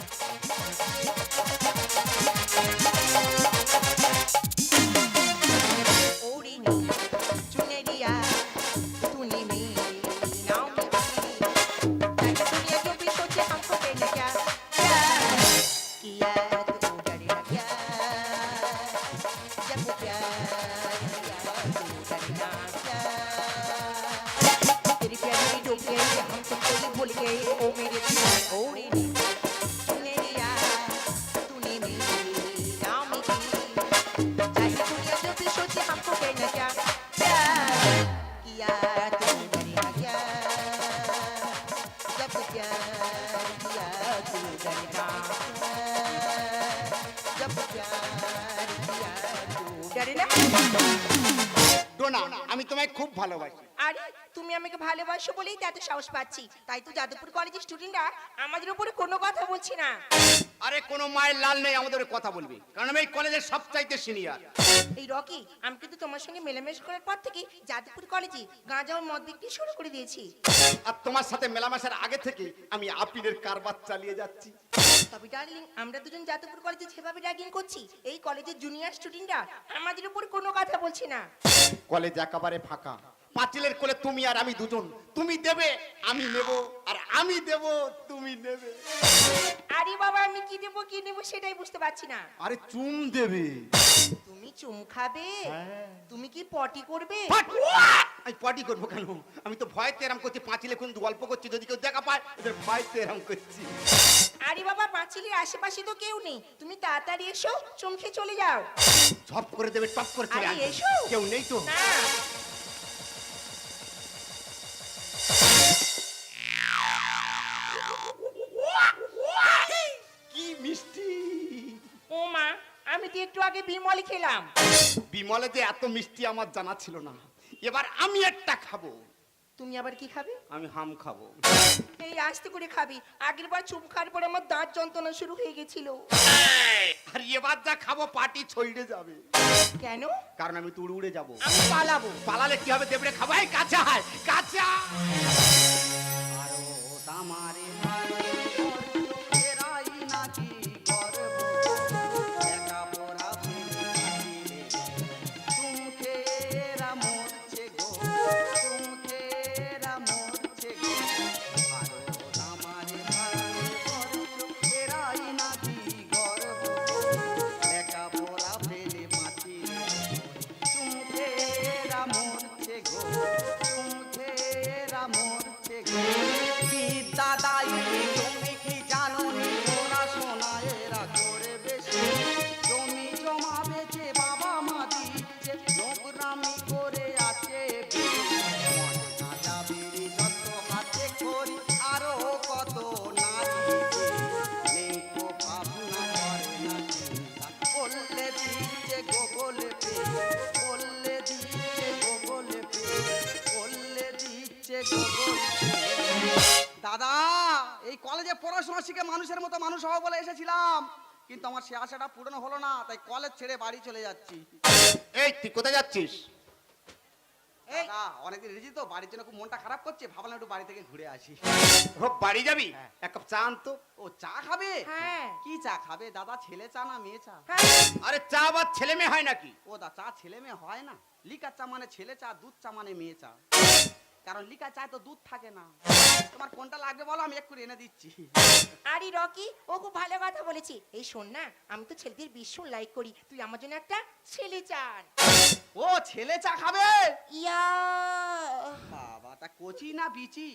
Thanks. ভালোবাসি। আরে তুমি আমাকে ভালোবাসো বলেই তো এত সাহস পাচ্ছি। তাই তো যাদবপুর কলেজের স্টুডেন্টরা আমাদের উপরে কোনো কথা বলছি না। আরে কোনো মায়ের লাল নেই আমাদের কথা বলবি। কারণ আমি এই কলেজের সবচাইতে সিনিয়র এই রকি আমি কিন্তু তোমার সঙ্গে মেলামেশা করার পর থেকে যাদবপুর কলেজে গাঁজা ও মদ বিক্রি শুরু করে দিয়েছি। আর তোমার সাথে মেলামেশার আগে থেকে আমি আপিলের কারবার চালিয়ে যাচ্ছি। তবে ডার্লিং আমরা দুজন যাদবপুর কলেজে যেভাবে র্যাগিং করছি এই কলেজের জুনিয়র স্টুডেন্টরা আমাদের উপর কোনো কথা বলছে না। কলেজ একেবারে ফাঁকা। পাঁচিলের কোলে তুমি আর আমি দুজন। তুমি দেবে আমি নেব আর আমি দেব তুমি নেবে। আরে বাবা আমি কি দেবো কি নেব সেটাই বুঝতে পারছি না। আরে চুম দেবে। তুমি চুম খাবে। হ্যাঁ। তুমি কি পটি করবে? আমি পটি করব কেন? আমি তো ভয়তে এরম করছি পাঁচিলে কোন গল্প করছি যদি কেউ দেখা পায় এদের ভয়তে এরম করছি। আরে বাবা পাঁচিলের আশেপাশে তো কেউ নেই। তুমি তাড়াতাড়ি এসো চুম খেয়ে চলে যাও। ঝপ করে দেবে টপ করে চলে এসো। কেউ নেই তো? না। কি মিষ্টি! ও মা। আমি তো একটু আগে বিমল খেলাম। বিমলে যে এত মিষ্টি আমার জানা ছিল না। এবার আমি একটা খাব। তুমি আবার কি খাবে? আমি হাম খাব। এই আস্তে করে খাবি। আগের বার চুপ খাওয়ার পরে আমার দাঁত যন্ত্রণা শুরু হয়ে গেছিল। আর এবার যা খাব পাটি ছইড়ে যাবে। কেন? কারণ আমি তুড়ে উড়ে যাব। আমি পালাবো। পালালে কি হবে দেবড়ে খাব? এই কাঁচা হয় কাঁচা! আরও তামারে দাদা, এই কলেজে পড়াশোনা শিখে মানুষের মতো মানুষ হব বলে এসেছিলাম। কিন্তু আমার সে আশাটা পূরণ হলো না, তাই কলেজ ছেড়ে বাড়ি চলে যাচ্ছি। এই, তুই কোথায় যাচ্ছিস? অনেকদিন রেজি তো বাড়ির জন্য খুব মনটা খারাপ করছে ভাবলাম একটু বাড়ি থেকে ঘুরে আসি। ও বাড়ি যাবি? হ্যাঁ। এক কাপ চা আনতো ও চা খাবে? হ্যাঁ। কি চা খাবে? দাদা ছেলে চা না মেয়ে চা? হ্যাঁ। আরে চা আবার ছেলে মেয়ে হয় নাকি? ও দা চা ছেলে মেয়ে হয় না। লিকার চা মানে ছেলে চা দুধ চা মানে মেয়ে চা। কারণ লিকা চায় তো দুধ থাকে না। তোমার কোনটা লাগবে বলো আমি একটু এনে দিচ্ছি। আরে রকি ও খুব ভালো কথা বলেছি। এই শোন না আমি তো ছেলেদের ভীষণ লাইক করি। তুই আমার জন্য একটা ছেলে চান। ও ছেলে চা খাবে? ইয়া। বাবা তা কচি না বিচি?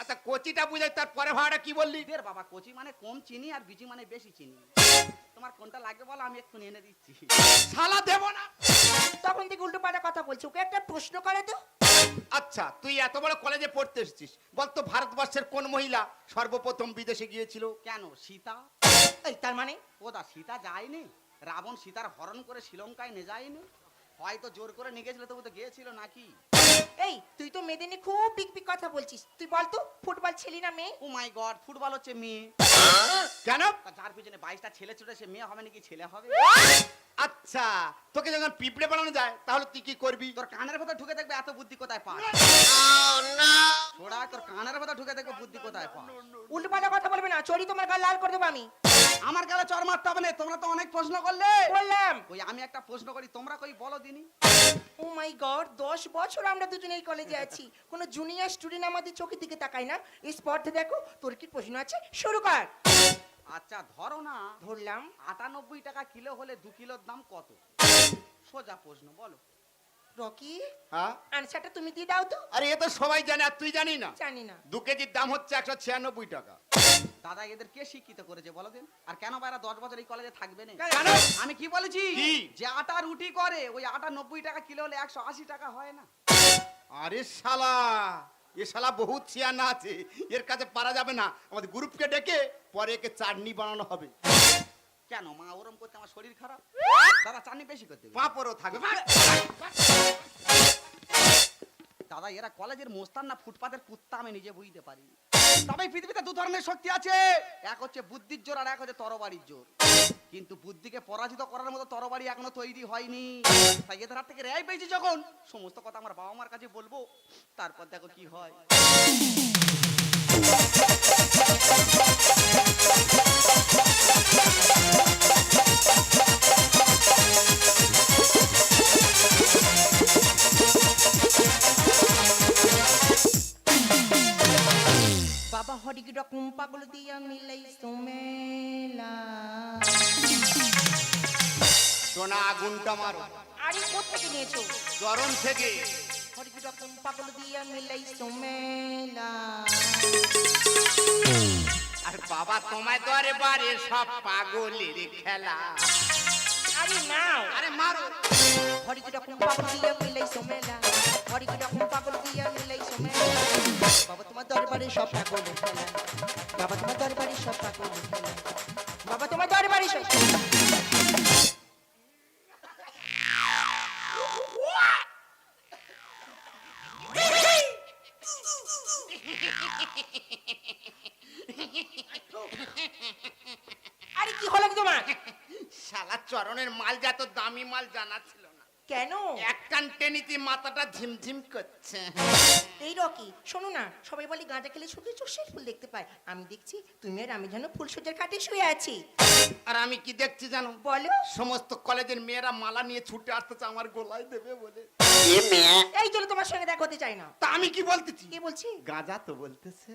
আচ্ছা কচিটা বুঝাই তার পরে ভাড়াটা কি বললি? দের বাবা কচি মানে কম চিনি আর বিচি মানে বেশি চিনি। তোমার কোনটা লাগবে বলো আমি একটু এনে দিচ্ছি। শালা দেব না। তখন থেকে উল্টো পাল্টা কথা বলছি। ওকে একটা প্রশ্ন করে তো। আচ্ছা তুই এত বড় কলেজে পড়তে এসেছিস। বলতো ভারতবর্ষের কোন মহিলা সর্বপ্রথম বিদেশে গিয়েছিল? কেন? সীতা? এই তার মানে? ও দা সীতা যায়নি? রাবণ সীতার হরণ করে শ্রীলঙ্কায় নিয়ে যায়নি? হয়তো জোর করে নিয়ে গেছিল তবু তো গিয়েছিল নাকি? এই তুই তো মেয়েদের নিয়ে খুব বিগ বিগ কথা বলছিস। তুই বল তো ফুটবল ছেলে না মেয়ে? ও মাই গড ফুটবল হচ্ছে মেয়ে। কেন? যার পিছনে বাইশটা ছেলে ছুটে সে মেয়ে হবে নাকি ছেলে হবে? আচ্ছা তোকে যখন পিঁপড়ে বানানো যায় তাহলে তুই কি করবি? তোর কানের ভেতর ঢুকে থাকবে এত বুদ্ধি কোথায় পাস? ছোড়া তোর কানের ভেতর ঢুকে দেখবে বুদ্ধি কোথায় পাস? উল্টো পাল্টা কথা বলবে না চড়ি তোমার গাল লাল করে দেবো আমি। আমার গালে চর মারতে হবে না তোমরা তো অনেক প্রশ্ন করলে। বললাম। ওই আমি একটা প্রশ্ন করি তোমরা কই বলো দিনি? ও মাই গড দশ বছর আমরা দুজনে এই কলেজে আছি। কোনো জুনিয়র স্টুডেন্ট আমাদের চোখের দিকে তাকায় না। এই স্পর্ধে দেখো তোর কি প্রশ্ন আছে? শুরু কর। আচ্ছা ধরো না ধরলাম। আটানব্বই টাকা কিলো হলে দু কিলোর দাম কত? সোজা প্রশ্ন বলো। রকি হ্যাঁ? আনসারটা তুমি দিয়ে দাও তো। আরে এ তো সবাই জানে আর তুই জানি না। জানি না। দু কেজির দাম হচ্ছে একশো ছিয়ানব্বই টাকা। দাদা এদের কে শিক্ষিত করেছে বলো দিন? আর কেন বাইরা দশ বছর এই কলেজে থাকবে না? কেন? আমি কি বলেছি? যে আটা রুটি করে ওই আটা নব্বই টাকা কিলো হলে একশো আশি টাকা হয় না। আরে শালা! এ শালা বহুত ছিয়ানা আছে এর কাছে পারা যাবে না। আমাদের গ্রুপকে ডেকে পরে একে চাটনি বানানো হবে। কেন মা ওরম করতে আমার শরীর খারাপ? দাদা চাটনি বেশি করতে। পাঁপড়ও থাকবে। দাদা এরা কলেজের মোস্তান না ফুটপাতের কুত্তা আমি নিজে বুঝতে পারি তবে পৃথিবীতে দু ধরনের শক্তি আছে। এক হচ্ছে বুদ্ধির জোর আর এক হচ্ছে তরবারির জোর। কিন্তু বুদ্ধিকে পরাজিত করার মতো তরবারি এখনও তৈরি হয়নি। তাই এদের থেকে রেয়াই পেয়েছি যখন। সমস্ত কথা আমার বাবা মার কাছে বলব। তারপর দেখো কি হয়। বাবা হরিকি রকম পাগল দিয়া মিলাই সোমেলা। সোনা আগুনটা মারো। আরে কোথেকে নিয়েছো? গরম থেকে। হরিকি রকম পাগল দিয়া মিলাই সোমেলা। আর বাবা তোমায় দরে বারে সব পাগলের খেলা। আরে নাও। আরে মারো। হরিকি রকম পাগল দিয়া মিলাই সোমেলা। হরিকি রকম পাগল দিয়া মিলাই সোমেলা বাবা তোমার দরবারে সব পাগল বাবা তোমার দরবারে সব পাগল বাবা তোমার দরবারে সব আরে কি হলো তোমার? শালা চরণের মাল যত দামি মাল জানা ছিল। কেন? এক কান টেনিতে মাথাটা ঝিমঝিম করছে। এই রকি শোনো না সবাই বলে গাঁজা খেলে শুধু চোষের ফুল দেখতে পায়। আমি দেখছি তুমি আর আমি যেন ফুলসজ্জার খাটে শুয়ে আছি। আর আমি কি দেখছি জানো? বলো। সমস্ত কলেজের মেয়েরা মালা নিয়ে ছুটে আসতেছে আমার গোলায় দেবে বলে। এই জন্য তোমার সঙ্গে দেখা হতে চাই না। তা আমি কি বলতেছি? কে বলছি? গাঁজা তো বলতেছে।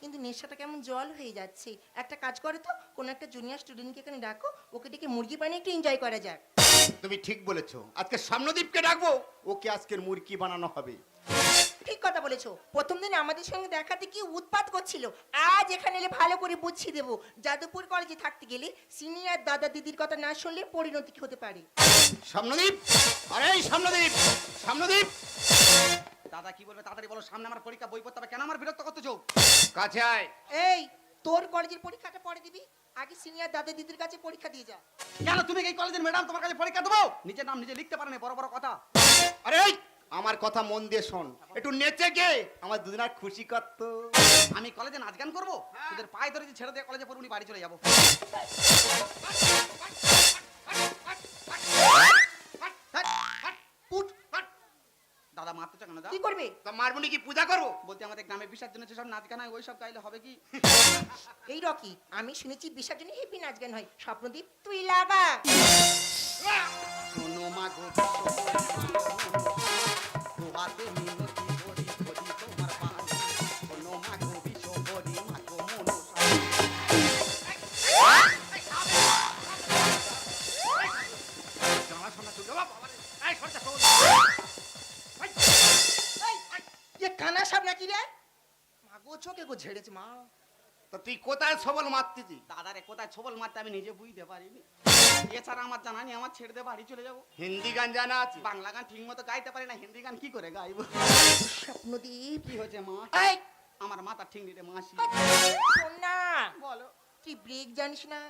কিন্তু নেশাটা কেমন জল হয়ে যাচ্ছে। একটা কাজ করো তো কোনো একটা জুনিয়র স্টুডেন্টকে এখানে ডাকো ওকে ডেকে মুরগি বানিয়ে একটু এনজয় করা যাক। তুমি ঠিক বলেছ। আজকে সামনদীপকে ডাকবো ওকে আজকের মুরগি বানানো হবে। ঠিক কথা বলেছ। প্রথম দিন আমাদের সঙ্গে দেখাতে কি উৎপাত করছিল আজ এখানে এলে ভালো করে বুঝিয়ে দেবো। যাদবপুর কলেজে থাকতে গেলে সিনিয়র দাদা দিদির কথা না শুনলে পরিণতি কি হতে পারে? সামনদীপ! আরে সামনদীপ! সামনদীপ! দাদা কি বলবে তাড়াতাড়ি বলো সামনে আমার পরীক্ষা বই পড়তে হবে। কেন আমার বিরক্ত করতেছো? কাছে আয়। এই তোর কলেজের পরীক্ষাটা পরে দিবি আগে সিনিয়র দাদা দিদির কাছে পরীক্ষা দিয়ে যা। কেন তুমি এই কলেজের ম্যাডাম তোমার কাছে পরীক্ষা দেবো? নিজের নাম নিজে লিখতে পারেনি বড় বড় কথা। আরে আমার কথা মন দিয়ে শোন। একটু নেচে গে আমার দুদিনার খুশি করত আমি কলেজে নাচ গান করব? তোদের পায়ে ধরেছি ছেড়ে দিয়ে কলেজে পড়ুনি বাড়ি চলে যাব। দাদা কেন কি করবে? মারমুনি কি পূজা করব? বলতে আমাদের গ্রামে বিসর্জন যেসব নাচ গান হয় ওই সব গাইলে হবে কি? এই রকি আমি শুনেছি বিসর্জনে হেপি নাচ গান হয়। স্বপ্নদীপ তুই লাগা। শোনো মা গো ঝেড়েছে মা। তা তুই কোথায় সবল মারতেছি দাদারে কোথায় ছবল মারতে আমি নিজে বুঝতে পারিনি। এছাড়া আমার জানা নেই আমার ছেড়ে দিয়ে বাড়ি চলে যাব। হিন্দি গান জানা আছে? বাংলা গান ঠিক মতো গাইতে পারি না হিন্দি গান কি করে গাইবো? স্বপ্নদীপ। কি হয়েছে মা? এই! আমার মাথা ঠিক নিতে মাসি। শোন না। বলো। তুই ব্রেক জানিস না?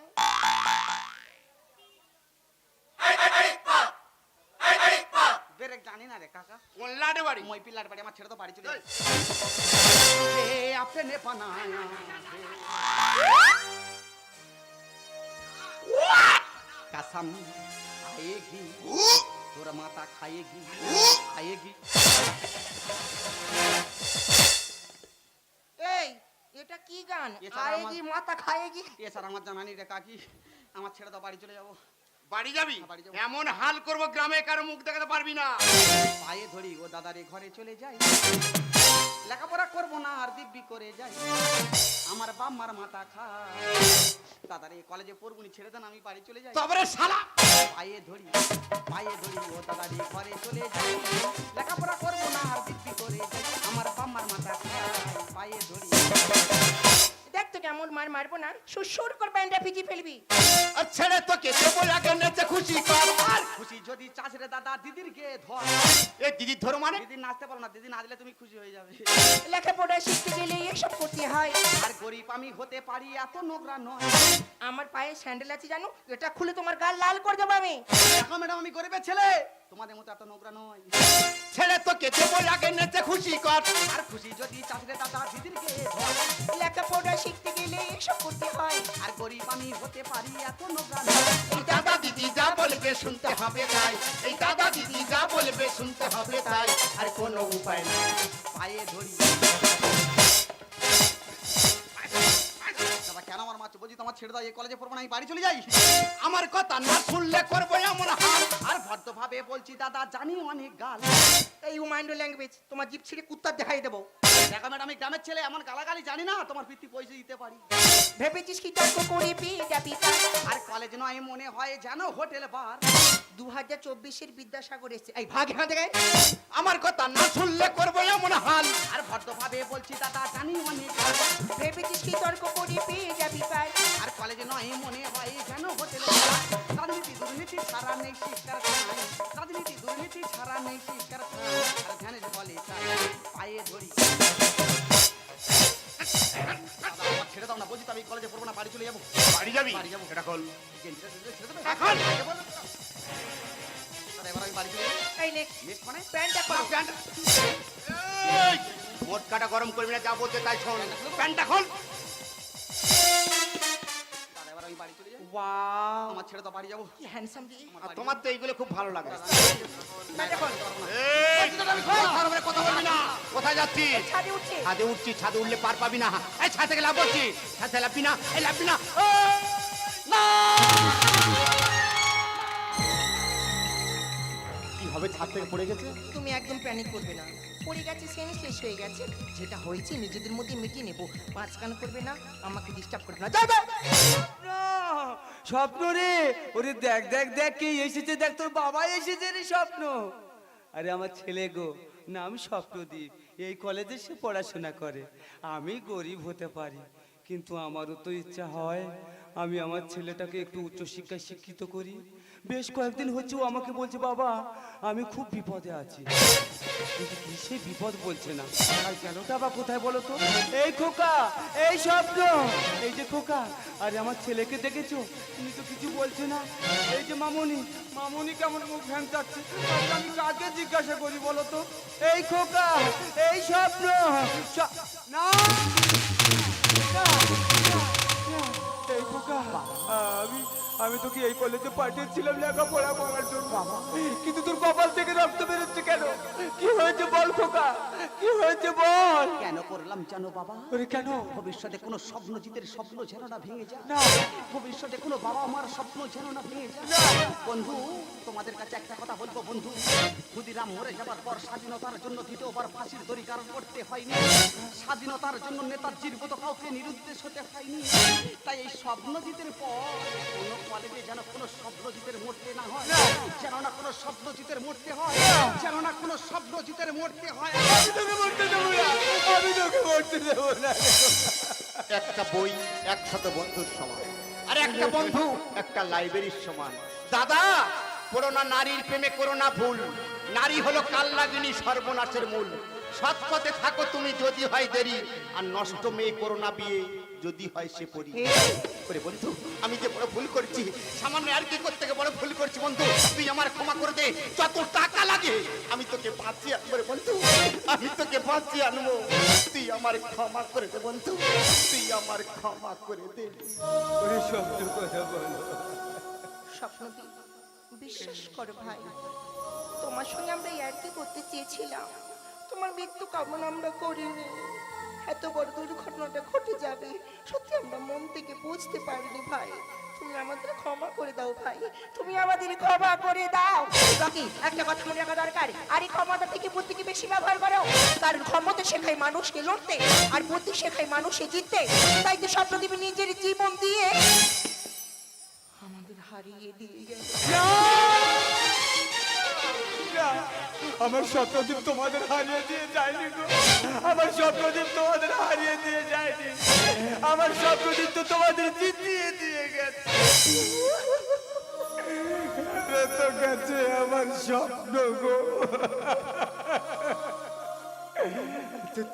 বেরেক জানি না রে কাকা কোন লাডে বাড়ি মই পিল্লার বাড়ি আমার ছেড়ে তো বাড়ি চলে যাবে এ আপনে বানায়া রে। कसम খায়েগি তোর মাথা খায়েগি খায়েগি এই এটা কি গান এছাড়া আমার- আয়েগি মাথা খায়েগি এ স্যার আমার জানা নেই রে কাকি আমার ছেড়ে দাও বাড়ি চলে যাবো বাড়ি যাবি? হ্যাঁ, বাড়ি যাব। এমন হাল করব গ্রামে কারও মুখ দেখাতে পারবি না। পায়ে ধরি ও দাদারে ঘরে চলে যাই। লেখাপড়া করব না আর দিব্যি করে যাই। আমার বাপ মার মাথা খা দাদারে কলেজে পড়বুনি ছেড়ে দেন আমি বাড়ি চলে যাই। তবে রে শালা! পায়ে ধরি পায়ে ধরি ও দাদারে ঘরে চলে যাই। লেখাপড়া করব না আর দিব্যি করে যাই। আমার বাম্মার মাথা খাই পায়ে ধরি। দেখ তো কেমন মার মারবো না সুসুর করে ব্যান্ডটা ভিজি ফেলবি। আর ছেড়ে তোকে দেবো আগে নেচে খুশি কর। আর খুশি যদি চাষ রে দাদা দিদির গে ধর। এ দিদি ধরো মানে? দিদি নাচতে পারো না দিদি নাচলে তুমি খুশি হয়ে যাবে। লেখাপড়া শিখতে গেলে এসব করতে হয়। আর গরিব আমি হতে পারি এত নোংরা নয়। আমার পায়ে স্যান্ডেল আছে জানো এটা খুলে তোমার গাল লাল করে দেবো আমি। দেখো ম্যাডাম আমি গরিবের ছেলে। তোমাদের মতো এত নোংরা নয়। ছেড়ে তোকে দেবো আগে নেচে খুশি কর। আর খুশি যদি চাষরে দাদা দিদির গে ধর লেখাপড়া শিখতে গেলে এসব করতে হয়। আর গরিব আমি হতে পারি এত নোংরা নয়। এই দাদা দিদি যা বলবে শুনতে হবে তাই। এই দাদা দিদি যা বলবে শুনতে হবে তাই। আর কোনো উপায় নেই। পায়ে ধরি। কেন আমার মাছ বলছি তোমার ছেড়ে দাও এই কলেজে পড়ব না আমি বাড়ি চলে যাই। আমার কথা না শুনলে করব এমন হাল। আর ভদ্রভাবে বলছি দাদা জানি অনেক গাল। এই মাইন্ড ল্যাঙ্গুয়েজ তোমার জিপ ছিঁড়ে কুত্তার দেখাই দেবো। দেখা ম্যাডাম আমি গ্রামের ছেলে এমন গালাগালি জানি না তোমার পিত্তি পয়সা দিতে পারি। ভেবেছিস কি তর্ক করে যাবি আর কলেজ নয় মনে হয় যেন হোটেল বার দু হাজার চব্বিশের বিদ্যাসাগর এসছে এই ভাগ এখান থেকে। আমার কথা না শুনলে করব এমন হাল। আর ভদ্রভাবে বলছি দাদা জানি অনেক গাল। ভেবেছিস কি তর্ক করে কলেজে নয় মনে হয় যেন হোটেল রাজনীতি দুর্নীতি ছাড়া নেই শিক্ষার রাজনীতি দুর্নীতি ছাড়া নেই শিক্ষার আর ধ্যানের বলে চাই পায়ে ধরি। ছেড়ে দাও না বলছি তো আমি কলেজে পড়ব না বাড়ি চলে যাব। বাড়ি যাবি? বাড়ি যাব। এটা দেবে? এখন? এবার আমি বাড়ি চলে এই নে নেক্সট মানে? প্যান্টটা করো এই, মোট কাটা গরম করবি না যা বলতে তাই শোন। প্যান্টটা খোল। আমি বাড়ি চলে যাই। ওয়াও আমার ছেড়ে দাও বাড়ি যাব। কি হ্যান্ডসাম তোমার তো এইগুলো খুব ভালো লাগে। কথা বলবি না। কোথায় যাচ্ছিস? ছাদে উঠছে। ছাদে উঠছি ছাদে উঠলে পার পাবি না। এই ছাদ থেকে লাভ করছি। ছাদ থেকে লাভবি না এই লাভবি না। কি হবে ছাদ থেকে পড়ে গেছে? তুমি একদম প্যানিক করবে না। পড়ে গেছে সেন্সলেস হয়ে গেছে। যেটা হয়েছে নিজেদের মধ্যে মিটিয়ে নেব। পাঁচকান করবে না আমাকে ডিস্টার্ব করবে না। যাও যাও না, স্বপ্ন রে? ওরে দেখ দেখ দেখ কে এসেছে, দেখ তোর বাবা এসেছে রে স্বপ্ন। আরে আমার ছেলে গো নাম স্বপ্নদীপ। এই কলেজে সে পড়াশোনা করে। আমি গরিব হতে পারি, কিন্তু আমারও তো ইচ্ছা হয়। আমি আমার ছেলেটাকে একটু উচ্চশিক্ষায় শিক্ষিত করি। বেশ কয়েকদিন হচ্ছে ও আমাকে বলছে, বাবা, আমি খুব বিপদে আছি। সে বিপদ বলছে না? আর কেনটা বা কোথায় বলো তো? এই খোকা, এই স্বপ্ন, এই যে খোকা, আরে আমার ছেলেকে দেখেছ? তুমি তো কিছু বলছো না? এই যে মামনি মামনি কেমন মুখ ভ্যাংচাচ্ছে? আমি কাকে জিজ্ঞাসা করি বলো তো? এই খোকা, এই স্বপ্ন না আমি আমি তোকে এই কলেজে পাঠিয়েছিলাম লেখাপড়া করার জন্য। কিন্তু তোর কপাল থেকে রক্ত বেরোচ্ছে কেন? কি হয়েছে বল খোকা? কি হয়েছে বল? কেন করলাম জানো বাবা? ওরে কেন? ভবিষ্যতে কোনো স্বপ্ন স্বপ্ন যেন না ভেঙে যায়। না। ভবিষ্যতে কোনো বাবা মার স্বপ্ন যেন না ভেঙে যায়। বন্ধু তোমাদের কাছে একটা কথা বলব বন্ধু। ক্ষুদিরাম মরে যাবার পর স্বাধীনতার জন্য দ্বিতীয়বার ফাঁসির দড়ি কারণ করতে হয়নি। স্বাধীনতার জন্য নেতাজির মতো কাউকে নিরুদ্দেশ হতে হয়নি। তাই এই স্বপ্নজিতের পর কোনো কলেজে যেন কোনো স্বপ্নজিতের মরতে না হয় যেন না কোনো স্বপ্নজিতের মরতে হয় যেন না কোনো স্বপ্নজিতের মরতে হয়। আমি তোকে মরতে দেবো না। আমি তোকে মরতে দেবো না। একটা বই একসাথে বন্ধুর সমান। আর একটা বন্ধু। একটা লাইব্রেরির সমান। দাদা করোনা নারীর প্রেমে করোনা ভুল। নারী হলো কাল্লাগিনী সর্বনাশের মূল। সৎ পথে থাকো তুমি যদি হয় দেরি। আর নষ্ট মেয়ে করোনা বিয়ে। যদি হয় সে পরি। করে বন্ধু আমি যে বড় ভুল করছি সামান্য আর কি করতে গিয়ে বড় ভুল করছি বন্ধু তুই আমার ক্ষমা করে দে যত টাকা লাগে আমি তোকে বাঁচিয়ে আনব রে বন্ধু আমি তোকে বাঁচিয়ে আনব। তুই আমার ক্ষমা করে দে বন্ধু তুই আমার ক্ষমা করে দে। ওরে শব্দ কথা বলো। স্বপ্ন দি বিশ্বাস করো ভাই তোমার সঙ্গে আমরা আর কি করতে চেয়েছিলাম। তোমার মৃত্যু কামনা আমরা করিনি। এত বড় দুর্ঘটনাটা ঘটে যাবে? সত্যি আমরা মন থেকে বুঝতে পারিনি ভাই। তুমি আমাদের ক্ষমা করে দাও ভাই। তুমি আমাদের ক্ষমা করে দাও। বাকি একটা কথা মনে রাখা দরকার। আর এই ক্ষমতা থেকে বুদ্ধিকে বেশি ব্যবহার করো। কারণ ক্ষমতা শেখায় মানুষকে লড়তে আর বুদ্ধি শেখায় মানুষকে জিততে। তাই তো স্বপ্নদীপী নিজের জীবন দিয়ে। আমাদের হারিয়ে দিয়ে না, আমার স্বপ্নদীপ তোমাদের হারিয়ে দিয়ে যায়নি গো। আমার স্বপ্নদীপ তোমাদের হারিয়ে দিয়ে যায়নি। আমার স্বপ্নদীপ তো তোমাদের জিতিয়ে দিয়ে গেছে। তো গেছে আমার স্বপ্ন গো।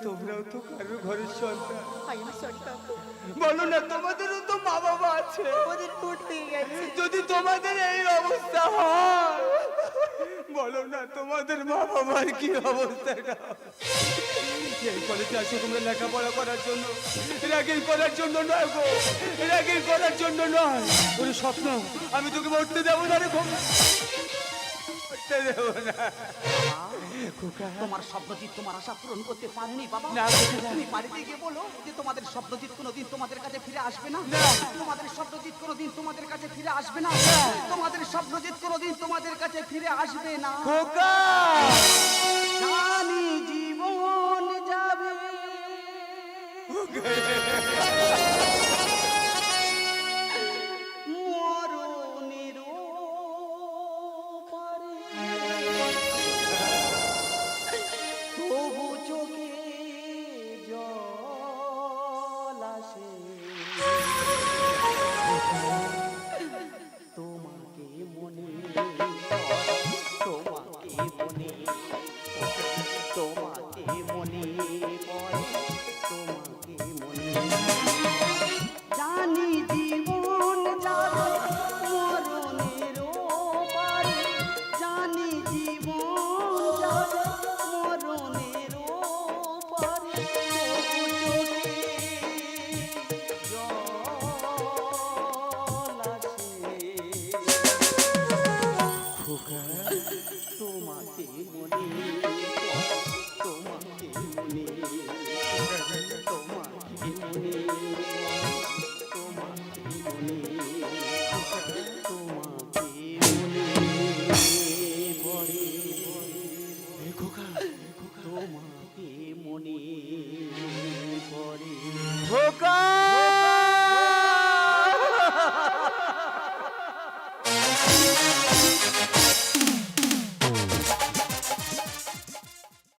তোমরাও তো কারও ঘরের সন্তান। বলো না তোমাদেরও তো মা বাবা আছে যদি তোমাদের এই অবস্থা হয় বলো না, তোমাদের মা বাবার কি অবস্থাটা এই কলেজে তোমরা লেখাপড়া করার জন্য। র্যাগিং করার জন্য নয় গো র্যাগিং করার জন্য নয়। ওর স্বপ্ন, আমি তোকে মরতে দেবো না রে মরতে দেবো না। তোমার স্বপ্নজিৎ তোমার আশা পূরণ করতে পারেনি বাবা। তুমি বাড়িতে গিয়ে বলো যে তোমাদের স্বপ্নজিৎ কোনোদিন তোমাদের কাছে ফিরে আসবে না। না। তোমাদের স্বপ্নজিৎ কোনোদিন তোমাদের কাছে ফিরে আসবে না। তোমাদের স্বপ্নজিৎ কোনোদিন তোমাদের কাছে ফিরে আসবে না। খোকা! জানি জীবন যাবে। তোমাকে মনে তোমাকে মনে মনে তোমাকে মনে তোমাকে মনে পড়ে তোমাকে মনে পড়ে